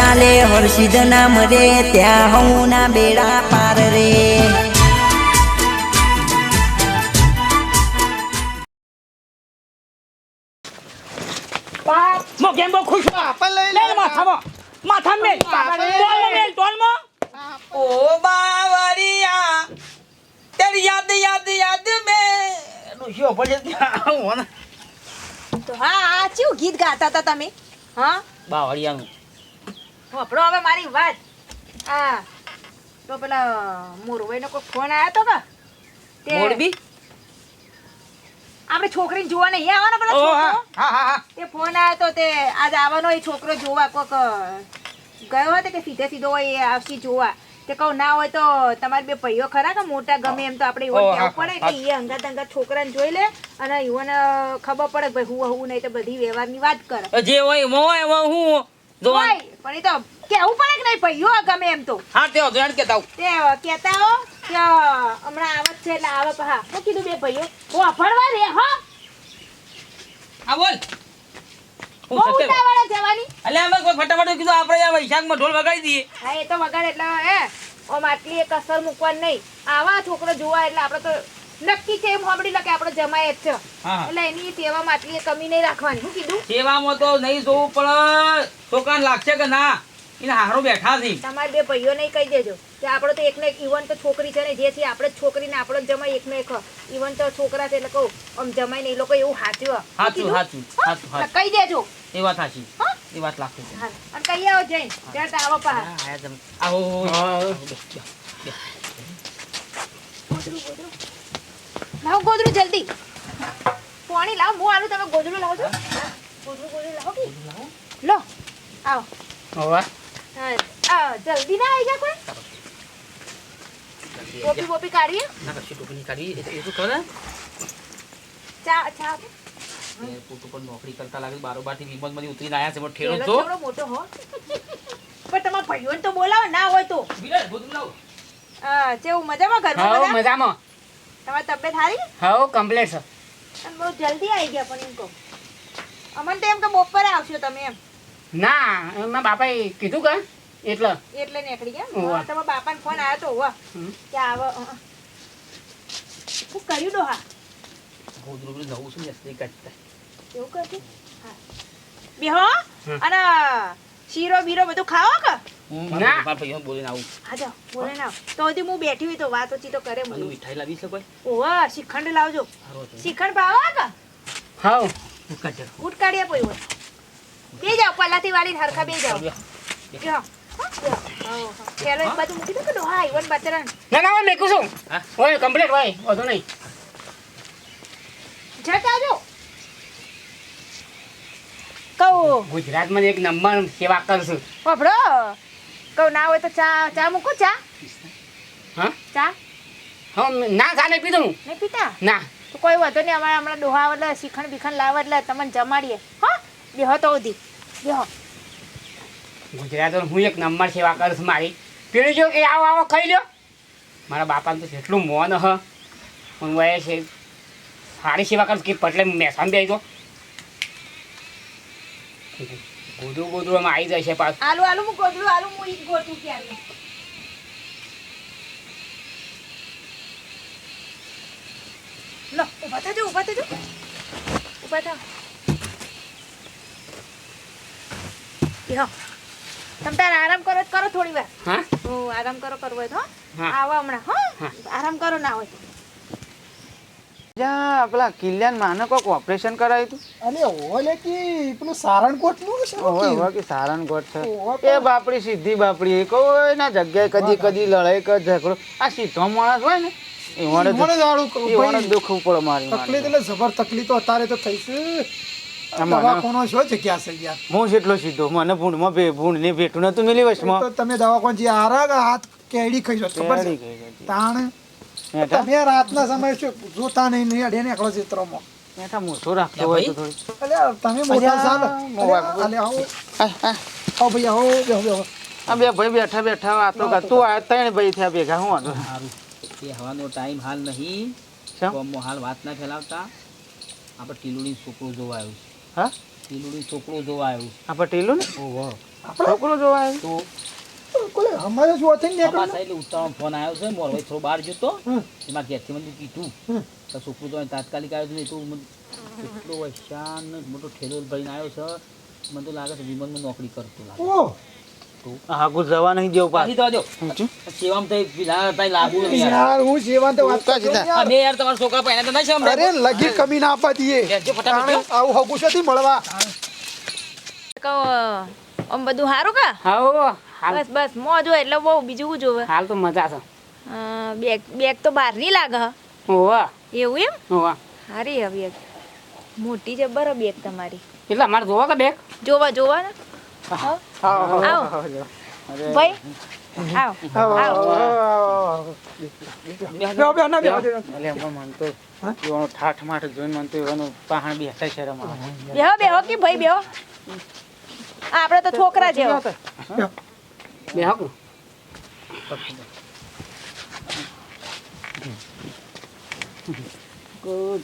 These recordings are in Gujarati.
ચાલે હર્ષિદ નામ રે ત્યાં હું ના બેડા પાર રે. બાપ મો કેમ બહુ ખુશ છો લઈ લે લે માથામાં. માથામાં મેલ. ટોલમાં મેલ ટોલમાં ઓ બાવરિયા તેરી યાદ યાદ યાદ મે. ડોશીઓ પડે તો હા આ ચેવું ગીત ગાતા હતા તમે? હા? બાવરિયાનું. હોભળો હવે મારી વાત. આ તો પેલા મોરવાઈનો કોઈ ફોન આવ્યો તો કે? તે મોરબી? આપણે છોકરીને જોવા નહીં આવવાનો પેલો છોકરો? હા હા હા તે ફોન આવ્યો તો તે આજ આવવાનો એ છોકરો જોવા કોક ગયો હતો કે સીધે સીધો હોય એ આવશે જોવા? તે કહું ના હોય તો તમારે બે ભાઈઓ ખરા કે મોટા ગમે એમ તો આપણે એવું કહેવું પડે કે એ અંગાત અંગાત છોકરાને જોઈ લે અને યુવાને ખબર પડે કે ભાઈ હું હું નહીં તો બધી વ્યવહારની વાત કરે. જે હોય એમાં હોય એમાં હું જોવા પણ એ તો કેવું પડે કે નહીં ભાઈઓ ગમે એમ તો. હા તે વધુ યાદ કેતા તે કહેતા હો કે હમણાં આવત છે એટલે આવે હા શું કીધું બે ભાઈઓ હું રે હો. હા બોલ. છોકરો જોવા એટલે આપડે તો નક્કી છે એમ સાંભળી લે કે આપણે જમાય જ છે એટલે એની સેવામાં આટલી કમી નહીં રાખવાની. શું કીધું? સેવામાં તો નહીં જોવું પણ છોકરાને લાગશે કે ના? એને હારો બેઠા છે. તમારે બે ભાઈઓ નહીં કહી દેજો કે આપણે તો એકને એક ઇવન તો છોકરી છે ને જે છે આપણે જ છોકરીને આપણે જ જમાય એકને એક. ઇવન તો છોકરા છે એટલે કહું આમ જમાય ને એ લોકો એવું હાચ્યું હાચું હાચું હાચું કહી દેજો. એ વાત હાચી. એ વાત લાગતી છે. અને કહી આવો જઈને. ત્યારે તો આવો પા હા. આવો, આવો, બેસ, બેસ. લાવો ગોદડું જલ્દી. પાણી લાવો હું આલું તમે ગોદડું લાવો છો? ગોદડું ગોદડું લાવો કે? લો આવો. હોવા. હા, જલ્દી ના આવી જા કોઈ? ટોપી બોપી કાઢીએ. ના, કશી ટોપી ની કાઢી એ તો કરે ચા ચા પોતું પણ નોકરી કરતા લાગે બારોબારથી વિમલમાંથી ઉતરીને આયા છે પણ ઠેરો તો મોટો હો. પણ તમારા ભાઈઓને તો બોલાવો ના હોય તો. બિલાડ ગોદડું લાવો. હા કેવું મજામાં ઘરમાં મજામાં. તમારી તબિયત સારી હા કમ્પ્લીટ છે. અને બહુ જલ્દી આવી ગયા પણ એમ કહું. અમને તો એમ કે બપોરે આવશો તમે એમ. ના એમાં બાપાએ કીધું કે એટલે. એટલે નીકળી ગયા. હા, તમારા બાપાને ફોન આવ્યો તો હોવા કે આવો. શું કર્યું ડોહા? હા પેલું જવું છે ને, એટલે એવું કરશું હા. બેહો અને શીરો બીરો બધું ખાવો કે? ના. મારા મારા ભાઈઓને બોલીને આવું. હા જાઓ બોલે ના તો હજી હું બેઠી હોય તો વાત ઓછી તો કરે મને. મીઠાઈ લાવી છે કોઈ? ઓવા શ્રીખંડ લાવજો. શ્રીખંડ કે? હાઉ આપો એવું બે જાઓ પલાથી વાળી હરખા બે જાઓ. પેલો એક બાજુ મૂકી દો કે ડોહા ઈવન બચરણ ના ના છું? કમ્પ્લીટ વધુ નહીં. કહું? ગુજરાતમાં એક નંબર સેવા કરશું. પફડો કહું ના હોય તો ચા ચા મૂકું ચા. હા? ચા. હા ના ચા નહીં પીધું નહીં પીતા? ના. તો કોઈ વાંધો નહીં અમારે હમણાં ડોહા એટલે શીખણ બીખણ લાવે એટલે તમને જમાડીએ. હા? બેહો તો ઉધી બેહો. ગુજરાતમાં હું એક નંબર સેવા કરીશ મારી. પેલું જો કે આવો આવો ખાઈ લ્યો. મારા બાપાને તો જેટલું મોન હ. હું વયે છે. સારી સેવા કરીશ કે પટલે મેસાન બે તો. ગોદરું ગોદરું એમાં આવી જાય છે પાછું. આલુ આલુ હું ગોદરું આલુ હું ઈ ગોતું લો ઊભા થજો ઊભા થજો. ઊભા થાઓ બેહો તમે તાર આરામ કરો કરો થોડી વાર. હા? હું આરામ કરો કરવો હોય તો હા. આવો હમણાં હો. આરામ કરો ના હોય તો પેલા કિલ્યાન માને કોક ઓપરેશન કરાયું હતું. અરે ઓલે કે પેલું સારણકોટનું છે ઓય ઓય કે? સારણકોટ છે. એ બાપડી સીધી બાપડી કોઈના જગ્યાએ કદી કદી લડાઈ કર ઝઘડો. આ સીધો માણસ હોય ને વડે ભાઈ. દુઃખ પડે મારી તકલીફ એટલે જબર તકલીફ તો અત્યારે તો થઈ છે. દવાખાનો છો જગ્યા છે યાર. હું જેટલો સીધો મને ભૂંડમાં ભે ભૂંડને ભેટું નતું મિલી તો વચમાં તમે દવાખાન જે આરા કે હાથ કેડી ખાઈ જો ખબર છે? તાણ તમે રાતના સમય શું જોતા નહીં નહીં અડે નીકળો ચિત્રોમાં. રાખતો હોય તો તમે મોટા અલ્યા, આવો. આવો ભાઈ આવો બેહો બેહો. આ બે ભાઈ બેઠા બેઠા વાતો આ ત્રણ ભાઈ થયા ભેગા હું વાંધો? સારું. એ હવાનો ટાઈમ હાલ નહીં. શા? ગામમાં હાલ વાત ના ફેલાવતા. આપણે ટીલુડી છોકરો જોવા આવ્યું છે. હા? ટીલુડી છોકરો જોવા આવ્યું આપણે પટેલું ને ઓહો. છોકરો જોવા આવ્યો? તો કોલે? અમારે જો થઈ ને અમારા સાઈડ ઉતાવળ ફોન આવ્યો છે મોરભાઈ થોડો બહાર જતો. એમાં ઘેરથી મને કીધું તો છોકરું તો તાત્કાલિક આવ્યો છે તો એટલો વૈશાન મોટો ઠેલો ભરીને આવ્યો છે મને તો લાગે છે વિમાનમાં નોકરી કરતો લાગે. ઓ આગળ જવા નહીં જેવું પાછી તો જો સેવામ તો પેલા તાઈ લાગુ નહીં યાર. હું જેવા તો વાત ઉકા સીધા. અમે યાર તમારા છોકરા પહેલા તો ના છે અરે લગી કમી ના આપવા દીએ જો ફટાફટ આવું હગું છે મળવા. કહો આમ બધું સારું કા? હા. બસ બસ મોજ હોય એટલે બહુ બીજું શું જોવે? હાલ તો મજા છે. બેગ બેગ તો બહાર નહીં લાગે હ. હોવા. એવું એમ? હોવા. સારી હવે બેગ. મોટી છે બરો બેગ તમારી. એટલે અમારે જોવા કે બેગ? જોવા જોવા ને આવ. ભાઈ આવ. આવ. બેહો, બેહો, ના બેહો. એટલે મન તો એવાનો ઠાઠ માઠ જોઈને મન તો એવાનો પહાણ બેસતા શરમ આવે બેહો બેહો કે ભાઈ બેહો. આપણે તો છોકરા જેવો. બે હક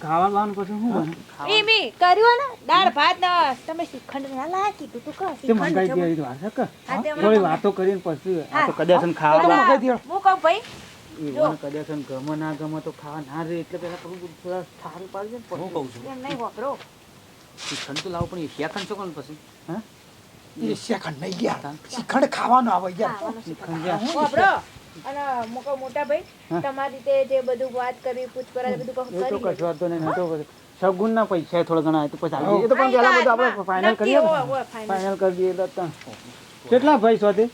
ખાવા બાવાનું પછી શું બને ઈ મી કર્યું ને? દાળ ભાત ને તમે શ્રીખંડ ના લા કીધું તું કા તે મંગાઈ શ્રીખંડ દે વાત છે કે? હા, તે થોડી વાતો કરીને પછી આ હા. તો ખાવા મંગાઈ. હું. કહું ભાઈ ગમે ના ગમે તો ખાવા ના રે એટલે પેલા થોડું થોડા સારું પાડજે હું કહું છું. એમ નહીં વાપરો શ્રીખંડ તો લાવો પણ એ શેખંડ છો કોણ પછી? એ શ્રીખંડ નહીં યાર શિખંડ ખાવાનું આવે યાર. અને મોકો મોટા ભાઈ તમારી તે જે બધું વાત કરી પૂછપરછ બધું તો કરી વાંધો નહીં નહીં તો સગુન ના પૈસા થોડા ઘણા તો પછી એ તો પણ પેલા બધું આપણે ફાઇનલ કરીએ ફાઇનલ કરી દઈએ તો કેટલા ભાઈ છો તે?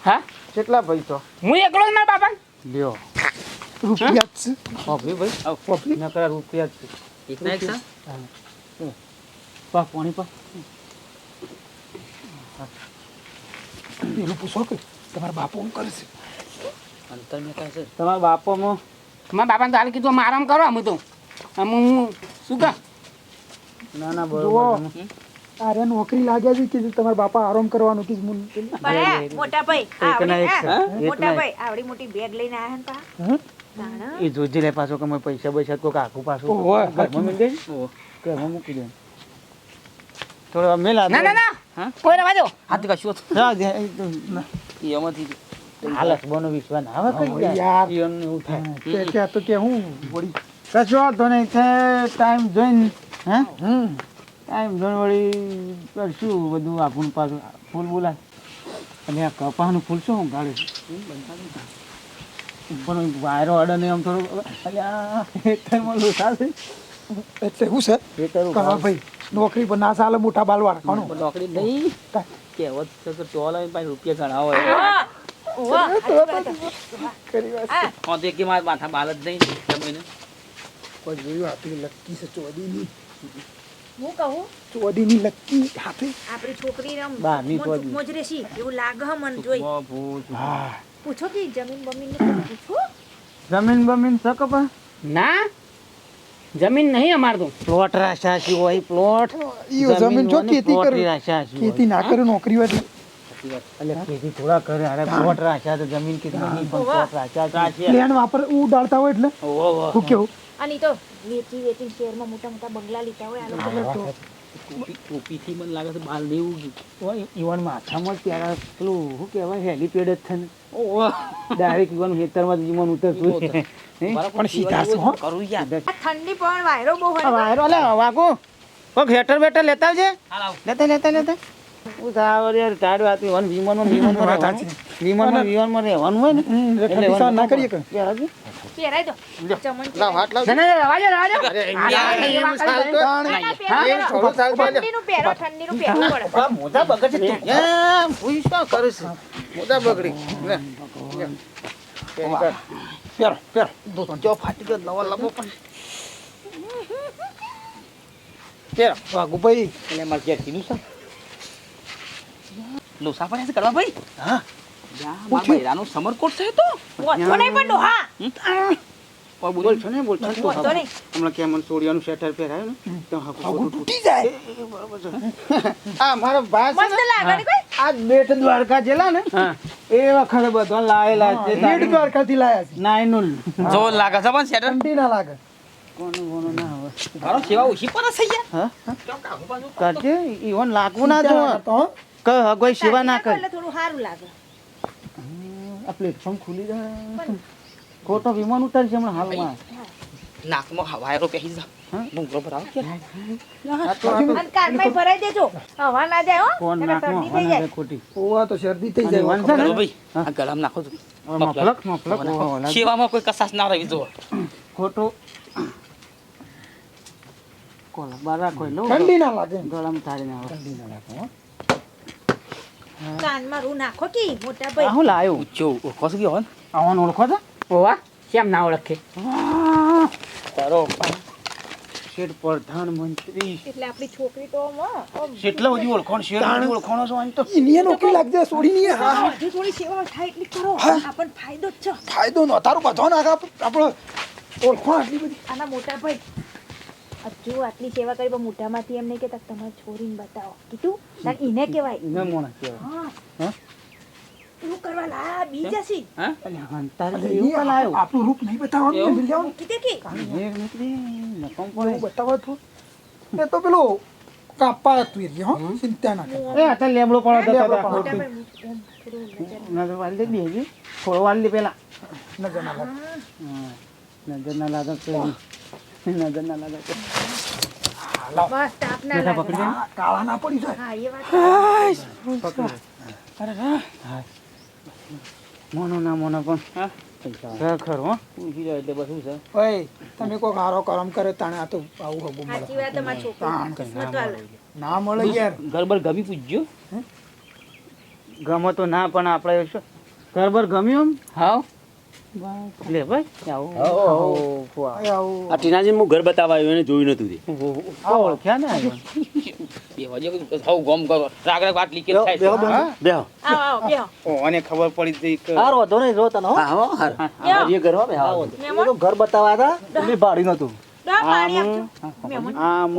હા? કેટલા ભાઈ છો? હું એકલો જ મારા બાપા લ્યો. રૂપિયા જ છે. ભાઈ. બાપરી નકરા રૂપિયા જ છે. એક ના એક સા પા પાણી પા. પેલું પૂછો કે તમારા બાપુ શું કરશે છે? અંતર મેં કાંઈ છે. તમારા બાપામાં? મારા બાપાને તો હાલ કીધું અમે આરામ કરો અમે તો અમે હું શું કહે? ના ના બરોબર. અરે નોકરી લાગ્યા છે કે તમારા બાપા આરામ કરવાનું કે મોટા ભાઈ એક ના એક છે. આવડી મોટા ભાઈ આવડી મોટી બેગ લઈને આયા ને પા એ જોજી લે પાછો કે મેં પૈસા બૈસા કોક આખું પાછું. ઘરમાં મૂકી દે. થોડો મેલા ના ના ના. ના કોઈ દો હાથી હા એ તો એમાંથી હાલત બોનો વિશ્વાસ ના આવે કઈ યાર. થાય. કે કે તો કે હું વળી કશો વાંધો નહીં. ટાઈમ જોઈને હે? હમ. ટાઈમ જોઈને વળી કરશું બધું આપણું પાછું ફૂલ બોલાય અને આ કપાનું ફૂલ શું હું પણ ઉપર વાયરો અડે ને આમ થોડું અલ્યા ખેતરમાં લોસા છે એટલે શું છે? કરવા ભાઈ નોકરી પર ના ચાલે મોટા બાલવાળા. કોણ નોકરી નહીં. કહેવત છે કે ટોલ આવે પાસે રૂપિયા ઘણા હોય હા, હા તો એક કે મારા માથા બાલ જ નહીં કોઈ જોયું આપણી લક્કી છે ચોદીની? હું કહું? ચોદીની લક્કી હાથે? આપણી છોકરી આમ બહારની મોજ- ચોરી. એવું લાગે મને જોઈ. પૂછો કે જમીન બમીનનું પૂછો? જમીન બમીન શકો પણ? ના. જમીન નહીં અમારે તો. પ્લોટ રાશાશી હોય પ્લોટ ઈયો જમીન જો ખેતી પ્લોટ કરું. ખેતી ના કરે નોકરી હોય એટલે ખેતી થોડા કરે અરે પ્લોટ રાશા તો જમીન કે નહીં પણ પ્લોટ રાશા છે. પ્લેન વાપર ઉડાડતા હોય એટલે. ઓહો, ઓહો. કેવું? અને તો વેચી વેચી શહેરમાં મોટા મોટા બંગલા લીધા હોય આ લોકો ટોપી ટોપીથી મને લાગે છે બાલ દેવું ઓય, ઈવન માથામાં ત્યારે પેલું શું કહેવાય હેલીપેડ જ છે ને. ઓહો. ડાયરેક્ટ ઈવન ખેતરમાં જ ઈવન ઉતરતું છે. પણ સીધા છે, કરું યાર. ઠંડી પણ વાયરો બહુ વાયરો લે વાગો કોક હેટર બેટર લેતા આવજે. લેતા લેતા લેતા. હું યાર ટાઢ વાત વિમાન વિમાનમાં વિમાનમાં રહેવાનું. વિમાનમાં વિમાનમાં રહેવાનું હોય ને એટલે ના કરીએ કે? દો. લાવ, લાવ. ના ઠંડીનું પહેરે. ઠંડીનું પડે. આ મોઢા બગડે તું. એમ, શું કરે છે? મોઢા બગડી. લે. પેરી. જો ફાટી ગયો નવા લાંબો પણ. એટલે મારે ઘેરથીનું છે. લોસા પડ્યા છે કરવા ભાઈ? હા. બૈરાનો સમરકોટ છે તો. ઓછો નહીં પણ ડોહા. ઓ, બોલ છો ને, બોલ છો હમણાં કેમ મને સોડિયાનું સ્વેટર પહેરાયું ને તો હાકું તૂટી જાય. આ મારો ભાઈ મસ્ત લાગે ને આ બેટ દ્વારકા જેલા ને એ વખત બધા લાયેલા છે બેટ દ્વારકા થી લાયા છે. નાયનુલ જો લાગે છે પણ શેટર ઠંડી ના લાગે. કોનું કોનું ના હવે. મારો સેવા ઉછી પર છે યાર હા? કરજે ઈવન લાગવું ના જો તો કે હગોઈ સેવા ના એટલે થોડું સારું લાગે. આ પ્લેટફોર્મ ખુલી જાય. ખોટો વિમાન ઉતારી છે હમણાં હાલમાં. નાકમાં હવાયરો પહેરી જા. હા? ભૂંગળો કે. આ તો આ તો અને કારમાં ભરાઈ દેજો. હવા ના જાય હો. ફોન નકર નાખમાં શરદી થઈ જાય. ખોટી. ઓવા તો શરદી થઈ જાય. વાંધો ને? ભાઈ આ ગળામાં નાખો છો મફલક મફલક સેવામાં કોઈ કસાશ ના રહેવી જો ખોટો. કોલા બાર લો. ઠંડી ના લાગે. ગળામાં થાળી ના આવે ઠંડી ના લાગે હો. કાનમાં રૂ નાખો કે મોટા ભાઈ. હું લાયો? ઊંચો ઓળખો છો કે હોન આવવાનું ઓળખો છો? ઓવા કેમ ના ઓળખે? તારો શેઠ પ્રધાનમંત્રી. એટલે આપણી છોકરી તો આમ, આમ કેટલા બધી ઓળખાણ શેઠ ઓળખાણો છો અહીં તો? ઈનીએ નોકરી લાગજે છોડી નહીં હા હજુ થોડી સેવા થાય એટલી કરો. આપણને ફાયદો જ છે. ફાયદો નો તારું બધો નાખ આપણો ઓળખો આટલી બધી. આના મોટા ભાઈ હજુ આટલી સેવા કરી પણ મોઢામાંથી એમ નહીં કે તમારે છોરીને બતાવો. કીધું તાર એને કહેવાય. એને મોણા કહેવાય. હા. હા? એવું કરવા લા બીજા સી અલ્યા, હંતારે એવું લાયો આપણું રૂપ નહીં બતાવવાનું મિલ જાવ કીધે કે? એક નીકળી નકમ એવું બતાવો તો? એ તો પેલો કાપા એ હો ચિંતા ના કર એ પડો તો નજર નજર વાળી દે બેજી. થોડો વાળી પેલા. નજર ના લાગે નજર ના લાગે ના લાગે તો. બસ તાપ લાગે પકડી કાળા ના પડી જાય હા એ વાત મોનો ના મોનો પણ હા? ખર હો ઊંઘી જાય એટલે બસ શું છે ઓય તમે કોઈ હારો કરમ કરે તાણે આ તો આવું હગું મળે સાચી વાત તમારી છોકરી ના મળે યાર ગરબર ગમી પૂછજો ગમો તો ના પણ આપણે ગરબર ગમ્યું હા આમ લે ભાઈ આવો, આ ટીનાજી હું ઘર બતાવવા આવ્યો એને જોયું નતું તે. આ ઓળખ્યા ને બે વાગે હવ ગોમ કરો. રાગ રાગ વાત લીકેજ થાય છે. હા? બેહો આવો આવો બેહો. ઓ, અને ખબર પડી ગઈ કે હારો વાંધો નહીં જો તને હો. હા હો હાર. બેહો એ ઘર હો બે એ તો ઘર બતાવવા હતા એટલે ભાડી નતું આમ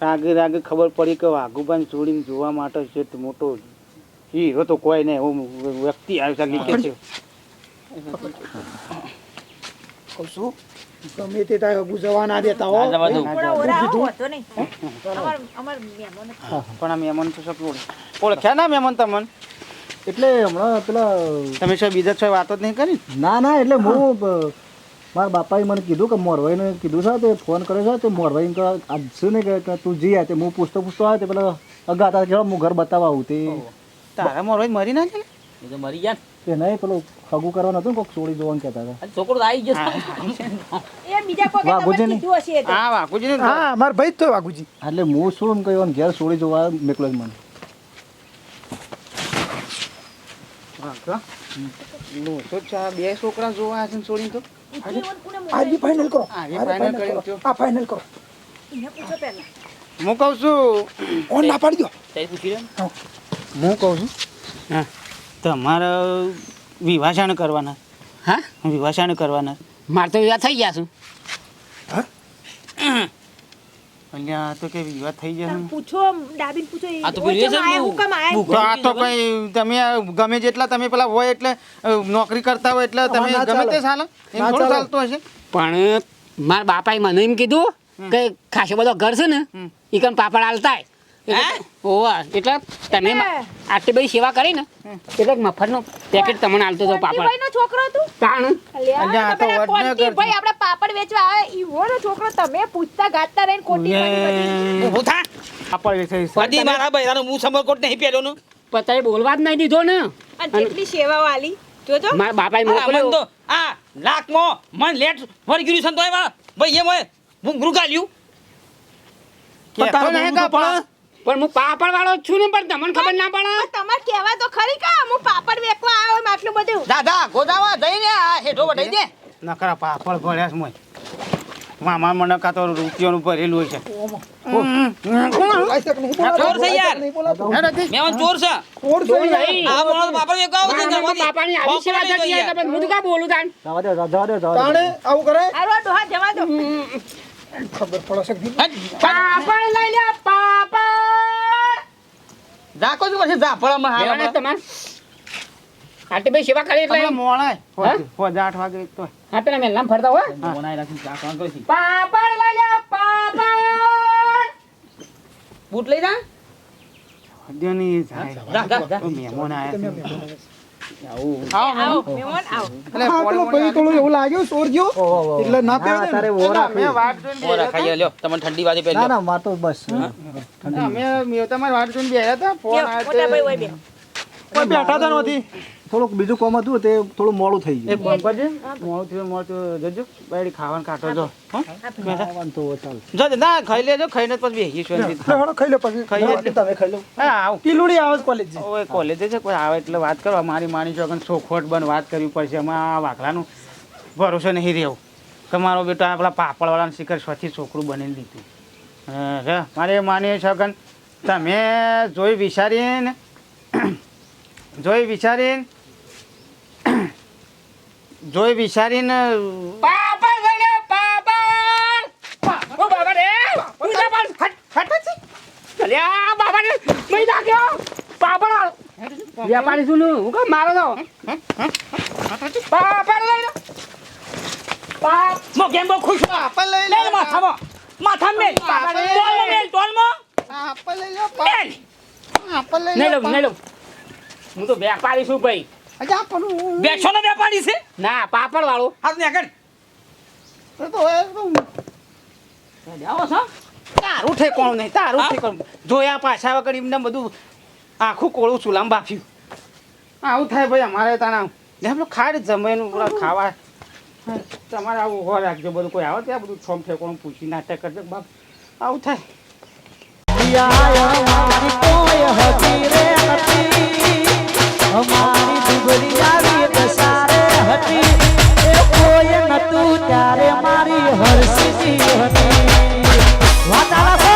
રાગે રાગે ખબર પડી કે વાઘુબાન છોડીને જોવા માટે છે મોટો હીરો તો કોઈ નહીં હું વ્યક્તિ આવ્યો છે લીકે છે? કહું છું ગમે તે તારે ગુજવા ના દેતા હો. ના જવા દઉં. ઓરા આવો વાંધો નહીં. અમાર અમાર પણ આ મહેમાન તો સબ ઓળખ ઓળખ્યા ના મહેમાન તમને? એટલે હમણાં પેલા તમે શું બીજા છો વાતો જ નહીં કરી? ના ના એટલે હું. મારા બાપાએ મને કીધું કે મોરવાઈને કીધું છે તે ફોન કર્યો છે તે મોરવાઈ આજ શું ને કે- કે તું જી આ તે હું પૂછતો પૂછતો આવે તે પેલા અગાતા કેવા હું ઘર બતાવવા આવું તે. તારા મોરવાઈ મરી ના જાય એ તો મરી ગયા કે નહીં પેલું ખગું કરવાનું હતું કોક છોડી જોવાનું કહેતા હતા. છોકરો આવી ગયો એ બીજા કોઈ વાઘુજી કીધું હશે એ હા વાઘુજી હા માર ભાઈ જ તો વાઘુજી. એટલે હું શું એમ કહ્યું ઘેર છોડી જોવા મેકલો મને. ચા બે છોકરા જોવા છે છોડીને તો? આજે ફાઇનલ કરો. ફાઇનલ કરો. પૂછો પહેલા. હું કહું છું. કોણ ના પાડી દો. હું કહું છું. હા. તમારે વિવાસાણ કરવાના. હા? વિવાસાણ કરવાના. મારે તો વિવાહ થઈ ગયા છું. આ તો કે વિવાહ થઈ જશે પૂછો ડાબીન પૂછો આ તો પેલી છે આયા ને હું? કામ આયા? બુક. તો આ તો કઈ તમે ગમે જેટલા તમે પેલા હોય એટલે નોકરી કરતા હોય એટલે તમે ગમે તે ચાલે. એમ થોડું ચાલતું હશે. પણ મારા બાપાએ મને એમ કીધું કે ખાસો બધો ઘર છે ને એ કણ પાપડ હાલતા ઓવા એટલે તમે આટલી બધી સેવા કરી ને એટલે મફતનો પેકેટ તમને હાલતો હતો પાપડ. કોંતીભાઈનો છોકરો હતું તાણ. અલ્યા, અલ્યા, તો તમે વડનગર કોંતીભાઈ આપણા પાપડ વેચવા આવે. ઈવોનો છોકરો તમે પૂછતા ગાતા રહીને કોંતીભાઈની બધી. થા. આપણે થઈ પતિ મારા બૈરાનો હું સમરકોટ નહીં પહેર્યો નું પતાએ બોલવા જ નહીં દીધો ને. અને જેટલી સેવા વાલી જોજો. મારા બાપાએ મન મોકલ્યો. તો આ લાખમાં મન લેટ વળી ગયું છે ને તોય વા. ભાઈ એ મોય ગાલ્યું કહેતો નહીં કે પણ પણ હું પાપડ વાળો છું ને પણ તમને ખબર ના પડે? પણ તમારે કહેવા તો ખરી કા હું પાપડ વેચવા આવ્યો એમ આટલું બધું? દાદા ગોદાવા જઈને આ હેઠો વટાઈ દે. નકરા પાપડ ભળ્યા છે મોય. મામા મને કાતો રૂપિયાનું ભરેલું હોય છે. ચોર છે યાર. તે. ચોર છે. ચોર છે આ માણસ બાપા વેગા આવો છે મારા બાપાની આવી સેવા થતી હોય તમે હું તો બોલું તાન? જવા દે જવા દે જવા દે. આવું કરે? આરો ડોહા જવા દો. ખબર પડશે કે પાપડ લઈ લે પાપડ. જાકો જ પછી ઝાપડામાં લેવાના હારા તમાર. આટી ભાઈ સેવા કરી એટલે. હમણાં હો? હોજ વાગે તો હા. પેલા મેલામ ફરતા હોય. બનાવી રાખી ચા કામ કરશી પાપડ લઈ લે પાપડ. બૂટ લઈ જા. ખાદ્યની જાય. જા, જા. મહેમાન આયા છે. આવો. મહેમાન આવો. એટલે હા, પેલો ના ને. ઠંડી વાળી માર તો બસ. અમે મેં તમારી વાટ જોઈને બેઠા હતા ફોન આવ્યો મોટા ભાઈ હોય તે. બે. કોઈ બેઠા હતા નથી થોડુંક બીજું કોમ હતું તે થોડું મોડું થઈ ગયું. બંધ મોડું થયું મોડું થયું. જજો બાયડી ખાવાનું કાઢો જો. ખાવાનું તો ચાલ. જો ના ખાઈ લેજો ખાઈને જ પછી બેસી શાંતિથી. ખાઈ લો પછી. ખાઈ લે. તમે ખાઈ લો. હા આવ. પીલુડી આવે કોલેજ ઓય કોલેજે છે કોઈ આવે એટલે વાત કરો. મારી માની ચોકન સોખોટ બન વાત કરવી પડશે. એમાં આ વાકલાનું ભરોસો નહીં રહેવું. કે મારો બેટો આપણા પાપડવાળાને શિખર સ્વથી છોકરું બની દીધું. મારી માની શકન તમે જોઈ વિચારીને જોઈ વિચારીને જોઈ વિચારીને વ્યાપારી છું હું કેમ મારો છો? પાપડ લઈ લે. પાપ મો કેમ બહુ ખુશ પાપડ લઈ લે માથામાં. માથામાં મેલ. ટોલમાં મેલ ટોલમાં. મેલ. નહીં લઉં નહીં લઉં. હું તો વેપારી છું ભાઈ. બેસો ને વેપારી છે? ના પાપડ વાળો હાથ ને આગળ આવો છો? તારું ઠેકોણું નહીં તારું ઠેકોણું જોયા પાછા વગર એમને બધું આખું કોળું ચૂલામાં બાફ્યું. આવું થાય ભાઈ અમારે તાણા. ખાડ જમેનું પૂરા ખાવા. તમારે આવું ઊભો રાખજો, બધું કોઈ આવે ત્યાં બધું છોમ ઠેકોણું પૂછી નાટક કરજો. બાપ, આવું થાય. મારી હરસી હતી. વાતાવરણ